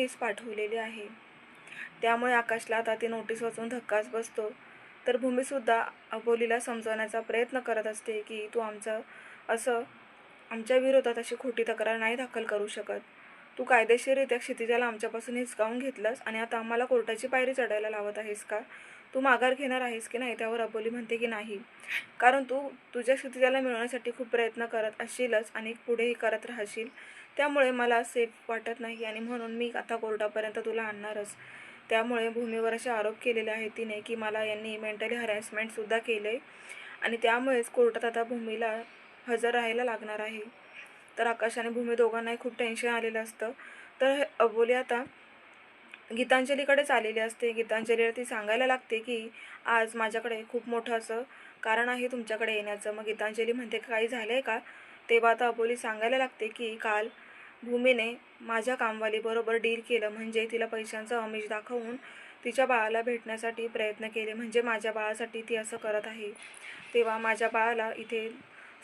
Notice पाठवलेली आहे. त्यामुळे आकाशला आता ती नोटीस वाचून धक्काच बसतो. तर भूमीसुद्धा अबोलीला समजवण्याचा प्रयत्न करत असते की तू आमचं असं आमच्या विरोधात अशी खोटी तक्रार नाही दाखल करू शकत. तू कायदेशीररित्या क्षितिजाला आमच्यापासून हिसकावून घेतलंस आणि आता आम्हाला कोर्टाची पायरी चढायला लावत आहेस का? तू माघार घेणार आहेस की नाही त्यावर अबोली म्हणते की नाही. कारण तू तुझ्या क्षितिजाला मिळवण्यासाठी खूप प्रयत्न करत असशीलच आणि पुढेही करत राहशील. त्यामुळे मला सेफ वाटत नाही आणि म्हणून मी आता कोर्टापर्यंत तुला आणणारच. त्यामुळे भूमीवर असे आरोप केलेले आहेत तिने की मला यांनी मेंटली हरॅसमेंटसुद्धा केलं आहे आणि त्यामुळेच कोर्टात आता भूमीला हजर राहायला लागणार आहे. तर आकाश आणि भूमी दोघांनाही खूप टेन्शन आलेलं असतं. तर हे अबोली आता गीतांजलीकडेच आलेली असते. गीतांजलीला ती सांगायला लागते की आज माझ्याकडे खूप मोठं असं कारण आहे तुमच्याकडे येण्याचं. मग गीतांजली म्हणते काही झालं आहे का? तेव्हा आता अबोली सांगायला लागते की काल भूमीने माझ्या कामवालीबरोबर डील केलं. म्हणजे तिला पैशांचं अमिष दाखवून तिच्या बाळाला भेटण्यासाठी प्रयत्न केले. म्हणजे माझ्या बाळासाठी ती असं करत आहे. तेव्हा माझ्या बाळाला इथे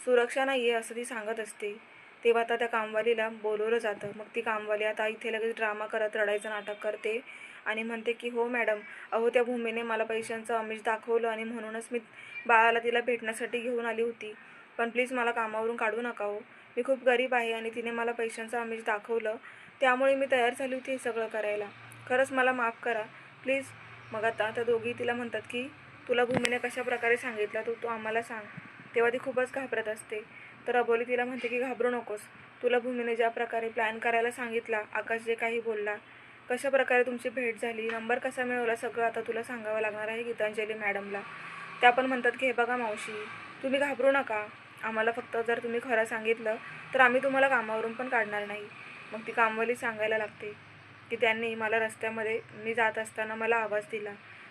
सुरक्षा नाही आहे असं ती सांगत असते. तेव्हा आता त्या कामवालीला बोलवलं जातं. मग ती कामवाली आता इथे लगेच ड्रामा करत रडायचं नाटक करते आणि म्हणते की हो मॅडम अहो त्या भूमीने मला पैशांचं अमिष दाखवलं आणि म्हणूनच मी बाळाला तिला भेटण्यासाठी घेऊन आली होती. पण प्लीज मला कामावरून काढू नका हो. मी खूप गरीब आहे आणि तिने मला पैशांचं अमिष दाखवलं. त्यामुळे मी तयार झाली होती हे सगळं करायला. खरंच मला माफ करा. प्लीज मग आता त्या दोघी तिला म्हणतात की तुला भूमीने कशा प्रकारे सांगितलं तू तू आम्हाला सांग. तेव्हा ती खूपच घाबरत असते. तर अबोली तिला म्हणते की घाबरू नकोस. तुला भूमीने ज्या प्रकारे प्लॅन करायला सांगितला आकाश जे काही बोलला कशा प्रकारे तुमची भेट झाली नंबर कसा मिळवला सगळं आता तुला सांगावं लागणार आहे गीतांजली मॅडमला. त्या पण म्हणतात की हे बघा मावशी तुम्ही घाबरू नका. आम्हाला फक्त जर तुम्ही खरं सांगितलं तर आम्ही तुम्हाला कामावरून पण काढणार नाही. मग ती कामवाली सांगायला लागते की त्यांनी मला रस्त्यामध्ये मी जात असताना मला आवाज दिला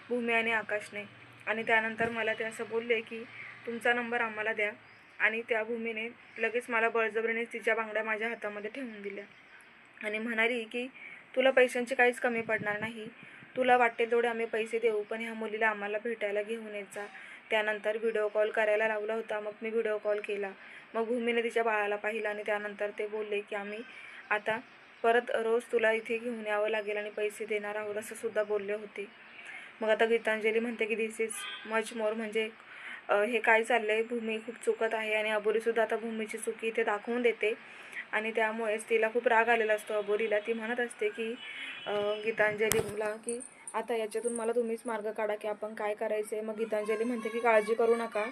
भूमी आणि आकाशने. आणि त्यानंतर मला ते असं बोलले की तुमचा नंबर आम्हाला द्या. आणि त्या भूमीने लगेच मला बळजबरीने तिच्या बांगड्या माझ्या हातामध्ये ठेवून दिल्या. आणि म्हणाली की तुला पैशांची काहीच कमी पडणार नाही. तुला वाटेल तेवढे आम्ही पैसे देऊ पण ह्या मुलीला आम्हाला भेटायला घेऊन येत जा. त्यानंतर व्हिडिओ कॉल करायला लावला होता. मग मी व्हिडिओ कॉल केला. मग भूमीने तिच्या बाळाला पाहिलं आणि त्यानंतर ते बोलले की आम्ही आता परत रोज तुला इथे घेऊन यावं लागेल आणि पैसे देणार आहोत असं सुद्धा बोलले होते. मग आता गीतांजली म्हणते की दिस इज मच मोर म्हणजे हे काय चाललं आहे भूमी खूप चुकत आहे आणि अबोलीसुद्धा आता भूमीची चुकी इथे दाखवून देते. आणि त्यामुळेच तिला खूप राग आलेला असतो अबोलीला ती म्हणत असते की गीतांजलीला की आता याच्यातून मला तुम्हीच मार्ग काढा की आपण काय करायचं आहे मग गीतांजली म्हणते की काळजी करू नका.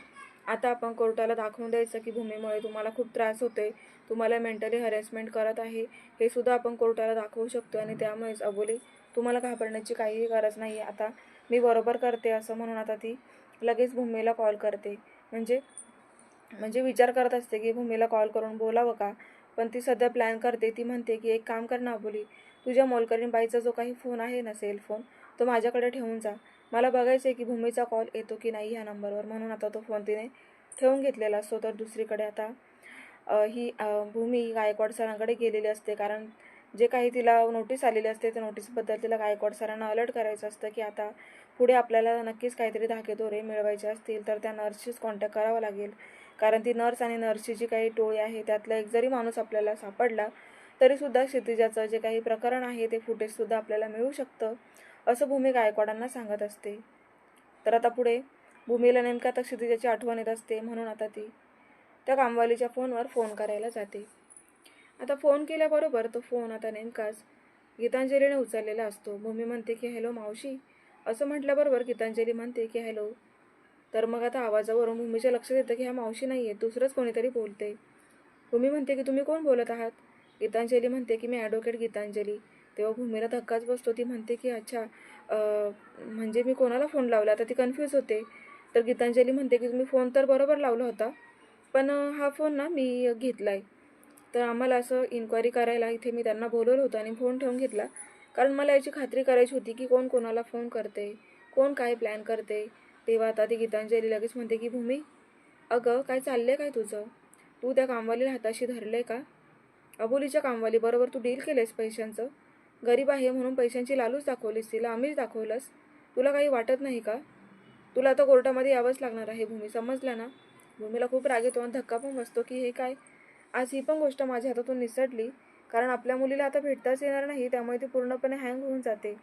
आता आपण कोर्टाला दाखवून द्यायचं की भूमीमुळे तुम्हाला खूप त्रास होते तुम्हाला मेंटली हॅरेसमेंट करत आहे. हे सुद्धा आपण कोर्टाला दाखवू शकतो आणि त्यामुळेच अबोली तुम्हाला घाबरण्याची काहीही गरज नाही आहे आता मी बरोबर करते असं म्हणून आता ती लगेच भूमीला कॉल करते. म्हणजे म्हणजे विचार करत असते की भूमीला कॉल करून बोलावं का? पण ती सध्या प्लॅन करते. ती म्हणते की एक काम कर ना बोली. तुझ्या मोलकरीण बाईचा जो काही फोन आहे ना सेल फोन तो माझ्याकडे ठेवून जा. मला बघायचं आहे की भूमीचा कॉल येतो की नाही ह्या नंबरवर. म्हणून आता तो फोन तिने ठेवून घेतलेला असतो. तर दुसरीकडे आता ही भूमी गायकवाड सरांकडे गेलेली असते. कारण जे काही तिला नोटीस आलेली असते त्या नोटीसबद्दल तिला गायकवाड सरांना अलर्ट करायचं असतं की आता पुढे आपल्याला नक्कीच काहीतरी धाकेदोरे मिळवायचे असतील तर त्या नर्सशीच कॉन्टॅक्ट करावा लागेल. कारण ती नर्स आणि नर्सची जी काही टोळी आहे त्यातला एक जरी माणूस आपल्याला सापडला तरीसुद्धा क्षितिजाचं जे काही प्रकरण आहे ते फुटेजसुद्धा आपल्याला मिळू शकतं असं भूमी गायकवाडांना सांगत असते. तर आता पुढे भूमीला नेमकं आता क्षितिजाची आठवण येत असते म्हणून आता ती त्या कामवालीच्या फोनवर फोन करायला जाते. आता फोन केल्याबरोबर तो फोन आता नेमकाच गीतांजलीने उचललेला असतो. भूमी म्हणते की हॅलो मावशी. असं म्हटल्याबरोबर गीतांजली म्हणते की हॅलो. तर मग आता आवाजावरून भूमीच्या लक्षात येतं की ह्या मावशी नाही आहे दुसरंच कोणीतरी बोलते भूमी म्हणते की तुम्ही कोण बोलत आहात? गीतांजली म्हणते की मी ॲडव्होकेट गीतांजली. तेव्हा भूमीला धक्काच बसतो. ती म्हणते की अच्छा म्हणजे मी कोणाला फोन लावला? आता ती कन्फ्यूज होते. तर गीतांजली म्हणते की तुम्ही फोन तर बरोबर लावला होता पण हा फोन ना मी घेतला आहे तर आम्हाला असं इन्क्वायरी करायला इथे मी त्यांना बोलवलं होतं आणि फोन ठेवून घेतला. कारण मला याची खात्री करायची होती की कोण कोणाला फोन करते कोण काय प्लॅन करते. तेव्हा आता ती गीतांजली लगेच म्हणते की भूमी अगं काय चाललंय काय तुझं? तू त्या कामवालीला हाताशी धरलं आहे का? अबोलीच्या कामवालीबरोबर तू डील केलेस पैशांचं? गरीब आहे म्हणून पैशांची लालूच दाखवलीस तिला आम्हीच दाखवलंस. तुला काही वाटत नाही का? तुला आता कोर्टामध्ये यावंच लागणार आहे भूमी समजलं ना? भूमीला खूप राग येतो आणि धक्का पण बसतो की हे काय आज ही पण गोष्ट माझ्या हातातून निसटली कारण आपल्या मुलीला आता भेटताच येणार नाही त्यामुळे ती पूर्णपणे हँग होऊन जाते.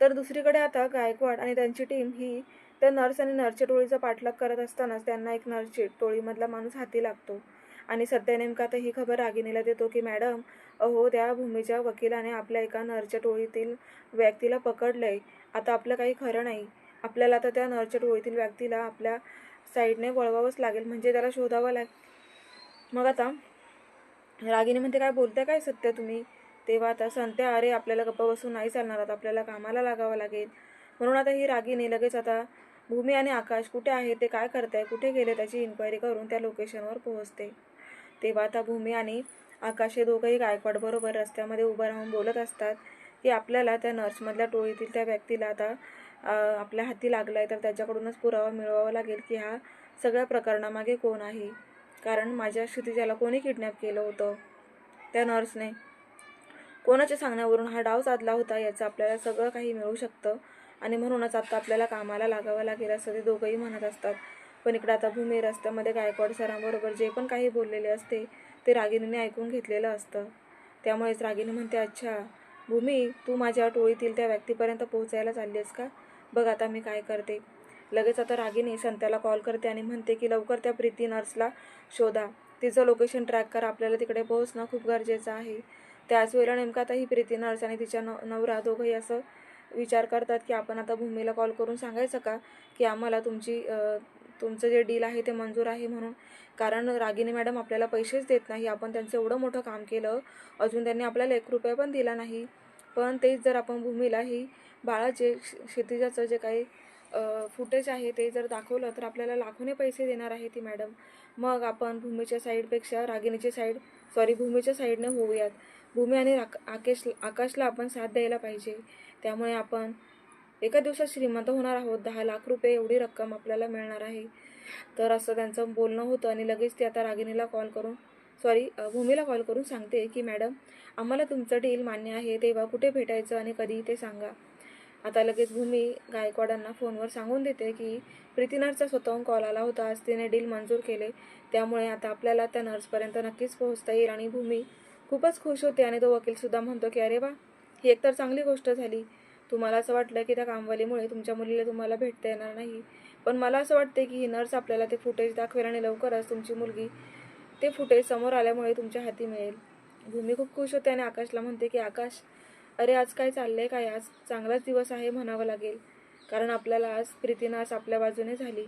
तर दुसरीकडे आता गायकवाड आणि त्यांची टीम ही त्या नर्स आणि नर्सच्या टोळीचा पाठलाग करत असतानाच त्यांना एक नर्सची टोळीमधला माणूस हाती लागतो. आणि सध्या नेमका आता ही खबर रागिनीला देतो की मॅडम अहो त्या भूमीच्या वकिलाने आपल्या एका नर्सच्या टोळीतील व्यक्तीला पकडलंय. आता आपलं काही खरं नाही. आपल्याला आता त्या नर्सच्या टोळीतील व्यक्तीला आपल्या साईडने वळवावंच लागेल. म्हणजे त्याला शोधावं लाग मग आता रागिनी म्हणते काय बोलताय? काय सत्य तुम्ही? तेव्हा आता संत्या अरे आपल्याला गप्प बसून नाही चालणार. आता आपल्याला कामाला लागावं लागेल. म्हणून आता ही रागिनी लगेच आता भूमी आणि आकाश कुठे आहे ते काय करताय कुठे गेले त्याची इन्क्वायरी करून त्या लोकेशनवर पोहोचते. तेव्हा आता भूमी आणि आकाश हे दोघंही गायकवाडबरोबर रस्त्यामध्ये उभं राहून बोलत असतात की आपल्याला त्या नर्समधल्या टोळीतील त्या व्यक्तीला आता आपल्या हाती लागला आहे तर त्याच्याकडूनच पुरावा मिळवावा लागेल की हा सगळ्या प्रकरणामागे कोण आहे? कारण माझ्या क्षितिजाला कोणी किडनॅप केलं होतं? त्या नर्सने कोणाच्या सांगण्यावरून हा डाव साधला होता याचं आपल्याला सगळं काही मिळू शकतं. आणि म्हणूनच आता आपल्याला कामाला लागावं लागेल असं ते दोघंही म्हणत असतात. पण इकडं आता भूमी रस्त्यामध्ये गायकवाड सरांबरोबर जे पण काही बोललेले असते ते रागिणीने ऐकून घेतलेलं असतं. त्यामुळेच रागिणी म्हणते अच्छा भूमी तू माझ्या टोळीतील त्या व्यक्तीपर्यंत पोहोचायला चालली आहेस का? बघ आता मी काय करते. लगेच आता रागिनी संत्याला कॉल करते आणि म्हणते की लवकर त्या प्रीती नर्सला शोधा. तिचं लोकेशन ट्रॅक करा. आपल्याला तिकडे पोहोचणं खूप गरजेचं आहे. त्याच वेळेला नेमका आता ही प्रीती नर्स आणि तिच्या न नवरा दोघंही असं विचार करतात की आपण आता भूमीला कॉल करून सांगायचं का की आम्हाला तुमची तुमचं जे डील आहे ते मंजूर आहे म्हणून? कारण रागिनी मॅडम आपल्याला पैसेच देत नाही. आपण त्यांचं एवढं मोठं काम केलं. अजून त्यांनी आपल्याला एक रुपया पण दिला नाही. पण तेच जर आपण भूमीला ही बाळाचे क्षितिजाचं जे काही फुटेज आहे ते जर दाखवलं तर आपल्याला लाखोने पैसे देणार आहे ती मॅडम. मग आपण भूमीच्या साईडपेक्षा रागिनीची साईड सॉरी भूमीच्या साईडने होऊयात. भूमी आणि राक आकेश आकाशला आपण साथ द्यायला पाहिजे. त्यामुळे आपण एका दिवसात श्रीमंत होणार आहोत. दहा लाख रुपये एवढी रक्कम आपल्याला मिळणार आहे. तर असं त्यांचं बोलणं होतं आणि लगेच ते आता रागिणीला कॉल करून सॉरी भूमीला कॉल करून सांगते की मॅडम आम्हाला तुमचं डील मान्य आहे. तेव्हा कुठे भेटायचं आणि कधी ते सांगा. आता लगेच भूमी गायकवाडांना फोनवर सांगून देते की प्रीती स्वतःहून कॉल आला होता. आज तिने डील मंजूर केले. त्यामुळे आता आपल्याला त्या नर्सपर्यंत नक्कीच पोहोचता येईल आणि भूमी खूपच खुश होते आणि तो वकीलसुद्धा म्हणतो की अरे वा ही एकतर चांगली गोष्ट झाली. तुम्हाला असं वाटलं की त्या कामवालीमुळे तुमच्या मुलीला तुम्हाला भेटता येणार नाही. पण मला असं वाटते की ही नर्स आपल्याला ते फुटेज दाखवेल आणि लवकरच तुमची मुलगी ते फुटेज समोर आल्यामुळे तुमच्या हाती मिळेल. भूमी खूप खुश होते आणि आकाशला म्हणते की आकाश अरे आज काय चाललंय काय? आज चांगलाच दिवस आहे म्हणावं लागेल. कारण आपल्याला आज प्रीतीनं आज आपल्या बाजूने झाली.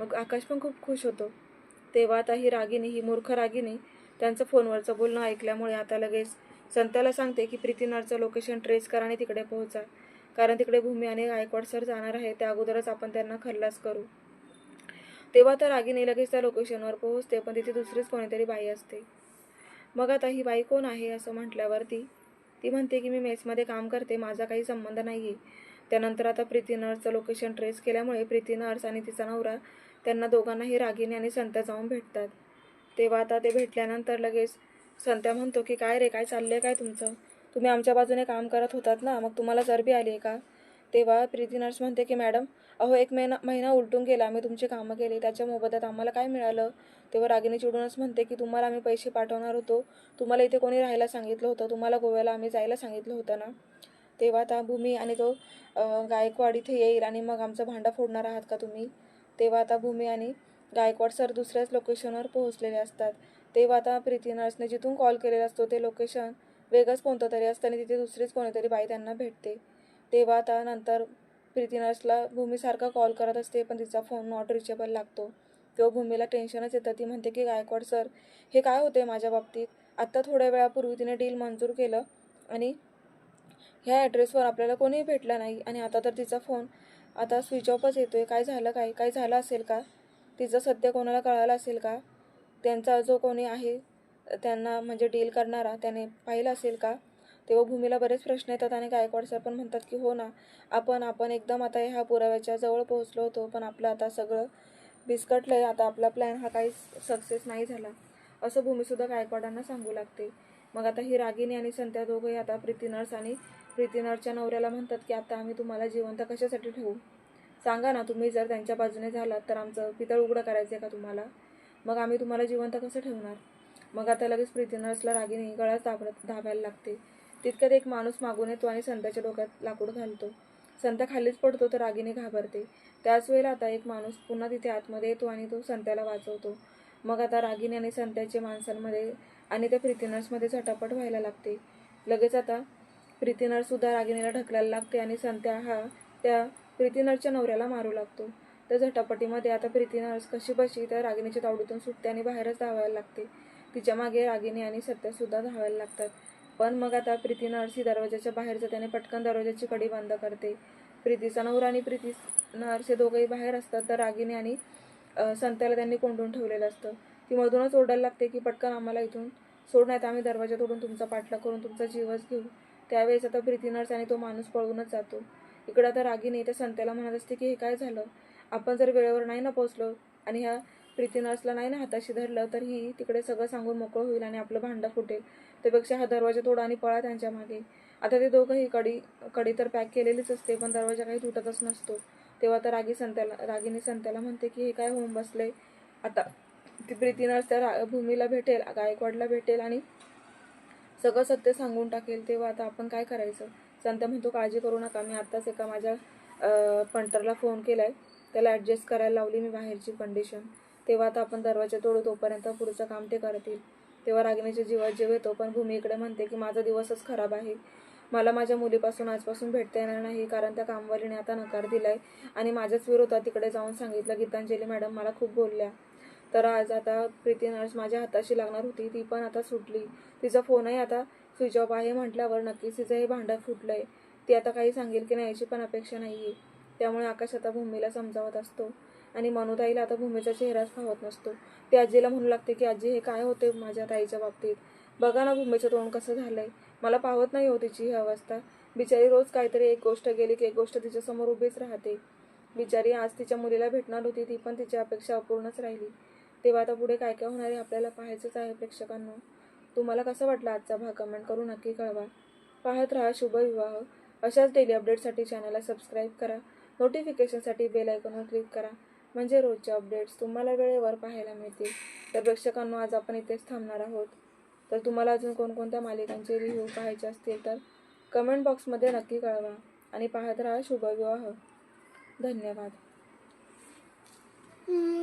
मग आकाश पण खूप खुश होतो. तेव्हा आता ही रागिनी ही मूर्ख रागिनी त्यांचं फोनवरचं बोलणं ऐकल्यामुळे आता लगेच संताला सांगते की प्रीतीनारचं लोकेशन ट्रेस करा आणि तिकडे पोहोचा. कारण तिकडे भूमी आणि गायकवाड सर जाणार आहे त्या अगोदरच आपण त्यांना खल्लास करू. तेव्हा तर रागिनी लगेच त्या लोकेशनवर पोहोचते पण तिथे दुसरीच कोणीतरी बाई असते. मग आता ही बाई कोण आहे असं म्हटल्यावरती ती म्हणते की मी मेसमध्ये काम करते माझा काही संबंध नाही आहे त्यानंतर आता प्रीती नर्सचं लोकेशन ट्रेस केल्यामुळे प्रीती नर्स आणि तिचा नवरा त्यांना दोघांनाही रागिनी आणि संत्या जाऊन भेटतात. तेव्हा आता ते भेटल्यानंतर लगेच संत्या म्हणतो की काय रे काय चाललं आहे काय तुमचं? तुम्ही आमच्या बाजूने काम करत होतात ना मग तुम्हाला चरबी आली आहे का? तेव्हा प्रीती नर्स म्हणते की मॅडम अहो एक महिना महिना उलटून गेला. आम्ही तुमची कामं केली. त्याच्या मोबदल्यात आम्हाला काय मिळालं? तेव्हा रागिनी चिडूनच म्हणते की तुम्हाला आम्ही पैसे पाठवणार होतो. तुम्हाला इथे कोणी राहायला सांगितलं होतं? तुम्हाला गोव्याला आम्ही जायला सांगितलं होतं ना? तेव्हा आता भूमी आणि तो गायकवाड इथे येईल आणि मग आमचं भांडा फोडणार आहात का तुम्ही? तेव्हा आता भूमी आणि गायकवाड सर दुसऱ्याच लोकेशनवर पोहोचलेले असतात. तेव्हा आता प्रीती नर्सने जिथून कॉल केलेला असतो ते लोकेशन वेगळंच कोणतं तरी असतं आणि तिथे दुसरीच कोणीतरी बाई त्यांना भेटते. तेव्हा आता नंतर प्रीती नर्सला भूमीसारखा कॉल करत असते पण तिचा फोन नॉट रिचेबल लागतो. तेव्हा भूमीला टेन्शनच येतं. ती म्हणते की गायकवाड सर हे काय होते माझ्या बाबतीत? आत्ता थोड्या वेळापूर्वी तिने डील मंजूर केलं आणि ह्या ॲड्रेसवर आपल्याला कोणीही भेटलं नाही आणि आता तर तिचा फोन आता स्विच ऑफच येतो आहे काय झालं काय? काय झालं असेल का? तिचं सध्या कोणाला कळालं असेल का? त्यांचा जो कोणी आहे त्यांना म्हणजे डील करणारा त्याने पाहिलं असेल का? तेव्हा भूमीला बरेच प्रश्न येतात आणि गायकवाड सर पण म्हणतात की हो ना आपण आपण एकदम आता ह्या पुराव्याच्या जवळ पोहोचलो होतो पण आपलं आता सगळं बिस्कटलं आहे आता आपला प्लॅन हा काही सक्सेस नाही झाला. असं भूमीसुद्धा गायकवाडांना सांगू लागते. मग आता ही रागिनी आणि संत्या दोघंही आता प्रीती नर्स आणि प्रीती नर्सच्या नवऱ्याला म्हणतात की आता आम्ही तुम्हाला जिवंत कशासाठी ठेवू? सांगा ना तुम्ही जर त्यांच्या बाजूने झालात तर आमचं पितळ उघडं करायचं आहे का तुम्हाला? मग आम्ही तुम्हाला जिवंत कसं ठेवणार? मग आता लगेच प्रीती नर्सला रागिनी गळ्यात दाबत धावायला लागते. तितक्यात एक माणूस मागून येतो आणि संत्याच्या डोक्यात लाकूड घालतो. संत खालीच पडतो तर रागिनी घाबरते. त्याच वेळेला आता एक माणूस पुन्हा तिथे आतमध्ये येतो आणि तो संत्याला वाचवतो. मग आता रागिनी आणि संत्याचे माणसांमध्ये आणि त्या प्रीती नर्समध्ये झटापट व्हायला लागते. लगेच आता प्रीती रागिणीला रागिनीला ढकलायला लागते आणि संत्या हा त्या प्रीती नर्सच्या नवऱ्याला मारू लागतो. त्या झटापटीमध्ये आता प्रीती नर्स कशी बशी त्या रागिनीच्या तावडीतून सुटते आणि बाहेरच धावायला लागते. तिच्यामागे रागिनी आणि सत्यासुद्धा धावायला लागतात. पण मग आता प्रीती नर्स ही दरवाजाच्या बाहेरचं त्याने पटकन दरवाजाची कडी बंद करते. प्रीतीचा नवरा आणि प्रीती नर्स हे दोघंही बाहेर असतात तर रागिनी आणि संताला संत्याला त्यांनी कोंडून ठेवलेलं असतं. ती मधूनच ओरडायला लागते की पटकन आम्हाला इथून सोडण्यात आम्ही दरवाजा तोडून तुमचा पाठलाग करून तुमचा जीवच घेऊ. त्यावेळेस आता प्रीती नर्स आणि तो माणूस पळूनच जातो. इकडं आता रागिनी त्या संत्याला म्हणत असते की हे काय झालं? आपण जर वेळेवर नाही ना पोचलो आणि ह्या प्रीती नर्सला नाही ना हाताशी धरलं तर ही तिकडे सगळं सांगून मोकळं होईल आणि आपलं भांडं फुटेल. त्यापेक्षा हा दरवाजा तोडा आणि पळा त्यांच्या मागे. आता ते दोघंही कडी कडी तर पॅक केलेलीच असते पण दरवाजा काही तुटतच नसतो. तेव्हा तर रागी संत्याला रागीने संत्याला म्हणते की हे काय होऊन बसले? आता ती प्रीती त्या रा- भूमीला भेटेल गायकवाडला भेटेल आणि सगळं सत्य सांगून टाकेल. तेव्हा आता आपण काय करायचं? संत म्हणतो काळजी करू नका मी आत्ताच एका माझ्या पंटरला फोन केलाय. त्याला ॲडजस्ट करायला लावली मी बाहेरची कंडिशन तेव्हा आता आपण दरवाजा तोडू तोपर्यंत पुढचं काम ते करतील. तेव्हा रागिणीच्या जीवात जीव येतो पण भूमी इकडे म्हणते की माझा दिवसच खराब आहे. मला माझ्या मुलीपासून आजपासून भेटता येणार नाही कारण त्या कामवालीने आता नकार दिलाय आणि माझ्याच विरोधात तिकडे जाऊन सांगितलं गीतांजली मॅडम मला खूप बोलल्या. तर आज आता प्रीती नर्स माझ्या हाताशी लागणार होती ती पण आता सुटली. तिचा फोनही आता स्विच ऑफ आहे म्हटल्यावर नक्कीच तिचं हे भांडं फुटलंय. ती आता काही सांगेल की नाही याची पण अपेक्षा नाही आहे त्यामुळे आकाश आता भूमीला समजावत असतो. आणि मनुताईला आता भूमीचा चेहराच पाहत नसतो. ती आजीला म्हणू लागते की आजी हे काय होते माझ्या ताईच्या बाबतीत? बघा ना भूमीचं तोंड कसं झालंय. मला पाहत नाही हो तिची ही अवस्था. बिचारी रोज काहीतरी एक गोष्ट गेली की एक गोष्ट तिच्यासमोर उभीच राहते. बिचारी आज तिच्या मुलीला भेटणार होती ती पण तिची अपेक्षा अपूर्णच राहिली. तेव्हा आता पुढे काय काय होणार आहे आपल्याला पाहायचंच आहे प्रेक्षकांना. तुम्हाला कसं वाटलं आजचा भाग? कमेंट करून नक्की कळवा. पाहत राहा शुभविवाह. अशाच डेली अपडेटसाठी चॅनलला सबस्क्राईब करा. नोटिफिकेशनसाठी बेल आयकॉनवर क्लिक करा. म्हणजे रोजचे अपडेट्स तुम्हाला वेळेवर पाहायला मिळतील. तर प्रेक्षकांनो आज आपण इथेच थांबणार आहोत. तर तुम्हाला अजून कोणकोणत्या मालिकांचे रिव्ह्यू पाहायचे असतील तर कमेंट बॉक्समध्ये नक्की कळवा आणि पाहत राहा शुभविवाह. धन्यवाद.